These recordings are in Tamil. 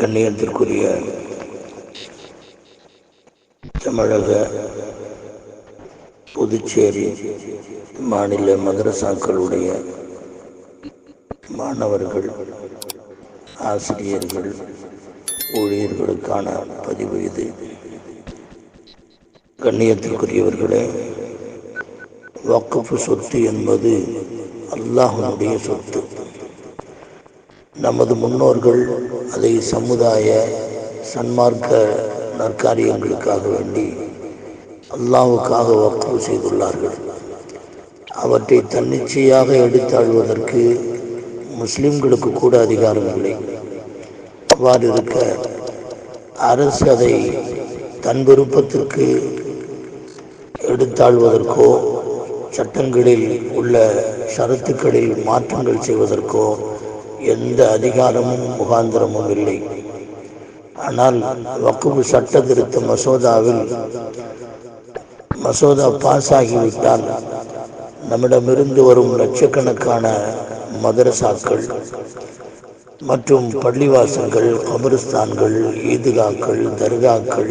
கண்ணியத்திற்குரிய தமிழக புதுச்சேரி மாநில மதரசாக்களுடைய மாணவர்கள் ஆசிரியர்கள் ஊழியர்களுக்கான பதிவு இது. கண்ணியத்திற்குரியவர்களே வக்குஃபு சொத்து என்பது அல்லாஹனுடைய சொத்து. நமது முன்னோர்கள் அதை சமுதாய சன்மார்க்க நற்காரியங்களுக்காக வேண்டி அல்லாவுக்காக வக்குஃபு செய்துள்ளார்கள். அவற்றை தன்னிச்சையாக எடுத்தாழ்வதற்கு முஸ்லிம்களுக்கு கூட அதிகாரம் இல்லை. அவ்வாறு இருக்க அரசு அதை தன் விருப்பத்திற்கு எடுத்தாழ்வதற்கோ சட்டங்களில் உள்ள ஷரத்துக்களில் மாற்றங்கள் செய்வதற்கோ எந்த அதிகாரமும் முகாந்திரமும் இல்லை. ஆனால் வக்குபு சட்ட திருத்த மசோதாவில் மசோதா பாஸ் ஆகிவிட்டால் நம்மிடமிருந்து வரும் லட்சக்கணக்கான மதரசாக்கள் மற்றும் பள்ளிவாசல்கள் கபரிஸ்தான்கள் ஈதுகாக்கள் தர்காக்கள்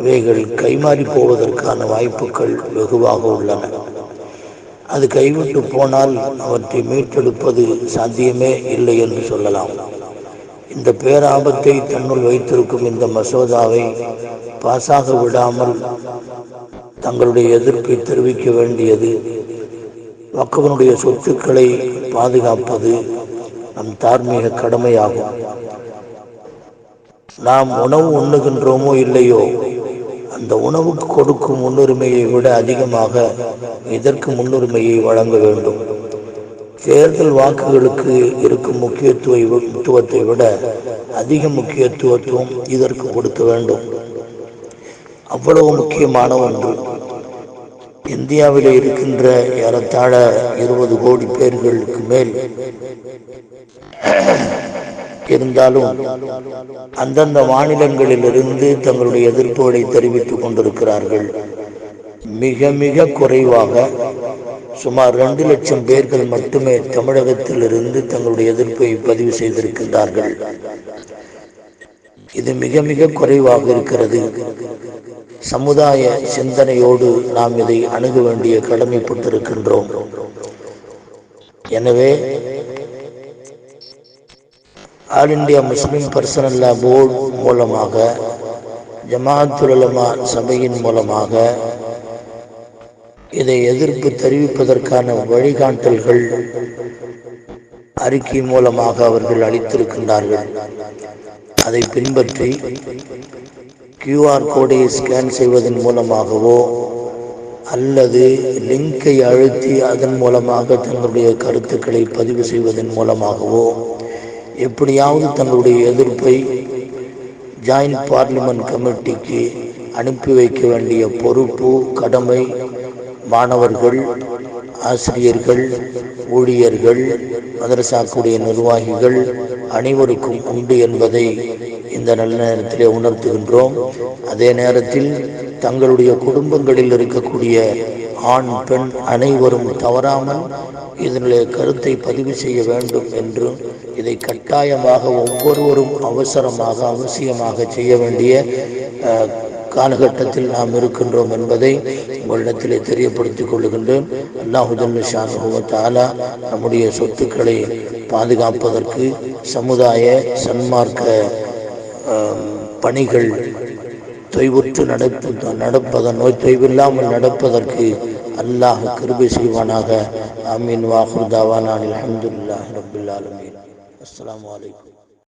இவைகள் கைமாறி போவதற்கான வாய்ப்புகள் வெகுவாக உள்ளன. அது கைவிட்டு போனால் அவற்றை மீட்டெடுப்பது சாத்தியமே இல்லை என்று சொல்லலாம். இந்த பேராபத்தை தன்னுள் வைத்திருக்கும் இந்த மசோதாவை பாசாக விடாமல் தங்களுடைய எதிர்ப்பை தெரிவிக்க வேண்டியது மக்கவனுடைய சொத்துக்களை பாதுகாப்பது நம் தார்மீக கடமையாகும். நாம் உணவு உண்ணுகின்றோமோ இல்லையோ அந்த உணவுக்கு கொடுக்கும் முன்னுரிமையை விட அதிகமாக இதற்கு முன்னுரிமையை வழங்க வேண்டும். தேர்தல் வாக்குகளுக்கு இருக்கும் முக்கியத்துவத்தை விட அதிக முக்கியத்துவத்துவம் இதற்கு கொடுக்க வேண்டும். அவ்வளவு முக்கியமான ஒன்று. இந்தியாவில் இருக்கின்ற ஏறத்தாழ இருபது கோடி பேர்களுக்கு மேல் இருந்தாலும் அந்தந்த மாநிலங்களிலிருந்து தங்களுடைய எதிர்ப்புகளை தெரிவித்துக் கொண்டிருக்கிறார்கள். மிக மிக குறைவாக சுமார் ரெண்டு லட்சம் பேர்கள் மட்டுமே தமிழகத்தில் இருந்து தங்களுடைய எதிர்ப்பை பதிவு செய்திருக்கின்றார்கள். இது மிக மிக குறைவாக இருக்கிறது. சமுதாய சிந்தனையோடு நாம் இதை அணுக வேண்டிய கடமைப்பட்டிருக்கின்றோம். எனவே All India Muslim Personal Law Board மூலமாக ஜமாத்துலமா சபையின் மூலமாக இதை எதிர்ப்பு தெரிவிப்பதற்கான வழிகாட்டல்கள் அறிக்கை மூலமாக அவர்கள் அளித்திருக்கின்றார்கள். அதை பின்பற்றி கியூஆர் கோடை ஸ்கேன் செய்வதன் மூலமாகவோ அல்லது லிங்கை அழுத்தி அதன் மூலமாக தங்களுடைய கருத்துக்களை பதிவு செய்வதன் மூலமாகவோ எப்படியாவது தங்களுடைய எதிர்ப்பை ஜாயின்ட் பார்லிமெண்ட் கமிட்டிக்கு அனுப்பி வைக்க வேண்டிய பொறுப்பு கடமை மாணவர்கள் ஆசிரியர்கள் ஊழியர்கள் மதரசாக்குடைய நிர்வாகிகள் அனைவருக்கும் உண்டு என்பதை இந்த நல்ல நேரத்திலே உணர்த்துகின்றோம். அதே நேரத்தில் தங்களுடைய குடும்பங்களில் இருக்கக்கூடிய ஆண் பெண் அனைவரும் தவறாமல் இதனுடைய கருத்தை பதிவு செய்ய வேண்டும் என்றும் இதை கட்டாயமாக ஒவ்வொருவரும் அவசரமாக அவசியமாக செய்ய வேண்டிய காலகட்டத்தில் நாம் இருக்கின்றோம் என்பதை உங்களிடத்திலே தெரியப்படுத்திக் கொள்ளுகின்றேன் அல்லாஹுதல்லா நம்முடைய சொத்துக்களை பாதுகாப்பதற்கு சமுதாய சன்மார்க்க பணிகள் தொய்வுற்று நடப்பு நடப்பதன் நோய் தொய்வில்லாமல் நடப்பதற்கு அல்லாஹ் கிருபை செய்வானாக. ஆமீன். தாவானான் அலமதுல்லாஹ் ரபுல்லாலமீன் அஸ்லாம் வலைக்கம்